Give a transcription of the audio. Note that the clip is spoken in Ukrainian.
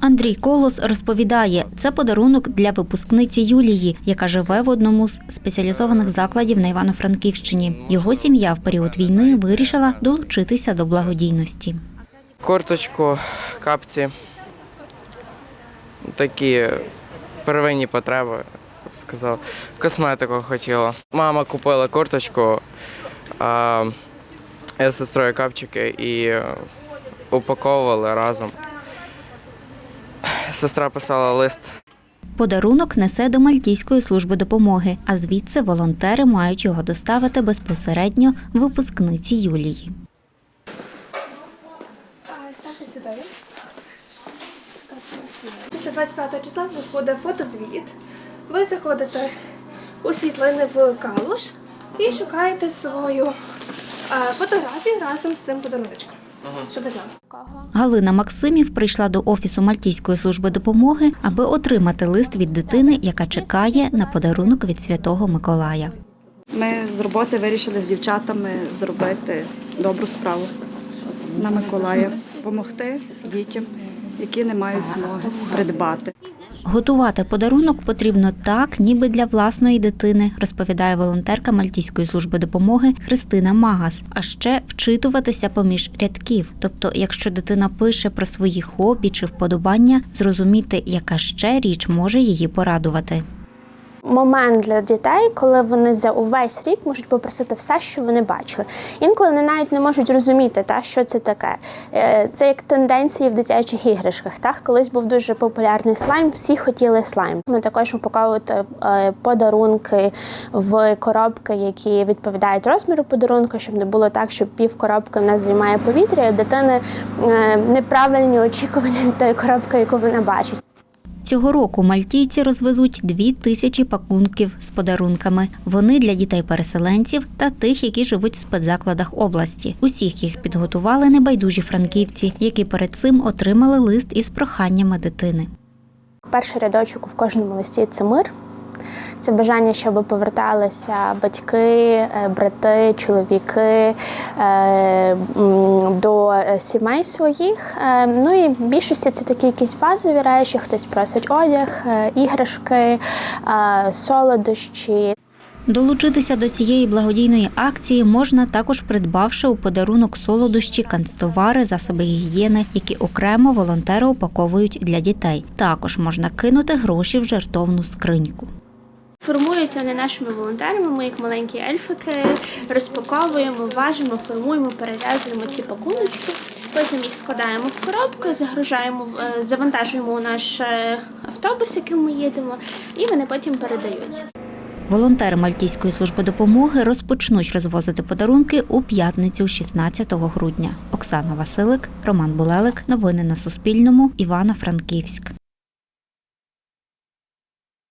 Андрій Колос розповідає, це подарунок для випускниці Юлії, яка живе в одному з спеціалізованих закладів на Івано-Франківщині. Його сім'я в період війни вирішила долучитися до благодійності. Курточку, капці. Такі первинні потреби, б сказав. Косметику хотіла. Мама купила курточку, а я з сестрою капчики і е, упаковували разом. Сестра писала лист. Подарунок несе до Мальтійської служби допомоги, а звідси волонтери мають його доставити безпосередньо випускниці Юлії. Ставте сюди. Після 25 числа у нас буде фотозвіт. Ви заходите у світлини в калуш і шукаєте свою е, фотографію разом з цим подаруночком. Щоб ви знали. Галина Максимів прийшла до офісу Мальтійської служби допомоги, аби отримати лист від дитини, яка чекає на подарунок від святого Миколая. Ми з роботи вирішили з дівчатами зробити добру справу на Миколая, допомогти дітям, які не мають змоги придбати. Готувати подарунок потрібно так, ніби для власної дитини, розповідає волонтерка Мальтійської служби допомоги Христина Магас. А ще вчитуватися поміж рядків. Тобто, якщо дитина пише про свої хобі чи вподобання, зрозуміти, яка ще річ може її порадувати. Момент для дітей, коли вони за увесь рік можуть попросити все, що вони бачили. Інколи вони навіть не можуть розуміти, та, що це таке. Е, Це як тенденції в дитячих іграшках. Та? Колись був дуже популярний слайм, всі хотіли слайм. Ми також упаковувати е, подарунки в коробки, які відповідають розміру подарунку, щоб не було так, що пів коробки в нас займає повітря, і дитини е, неправильні очікування від тої коробки, яку вона бачить. Цього року мальтійці розвезуть дві тисячі пакунків з подарунками. Вони для дітей-переселенців та тих, які живуть в спецзакладах області. Усіх їх підготували небайдужі франківці, які перед цим отримали лист із проханнями дитини. Перший рядочок в кожному листі це мир. Це бажання, щоб поверталися батьки, е, брати, чоловіки е, до е, сімей своїх. Ну і в більшості це такі якісь базові речі. Хтось просить одяг, іграшки, солодощі. Долучитися до цієї благодійної акції можна також придбавши у подарунок солодощі, канцтовари, засоби гігієни, які окремо волонтери упаковують для дітей. Також можна кинути гроші в жертовну скриньку. Формуються вони нашими волонтерами. Ми як маленькі ельфики розпаковуємо, важимо, формуємо, перев'язуємо ці пакуночки. Потім їх складаємо в коробку, загружаємо, е, завантажуємо у наш е, автобус, яким ми їдемо, і вони потім передаються. Волонтери Мальтійської служби допомоги розпочнуть розвозити подарунки у п'ятницю, 16 грудня. Оксана Василик, Роман Булелик. Новини на Суспільному. Івано-Франківськ.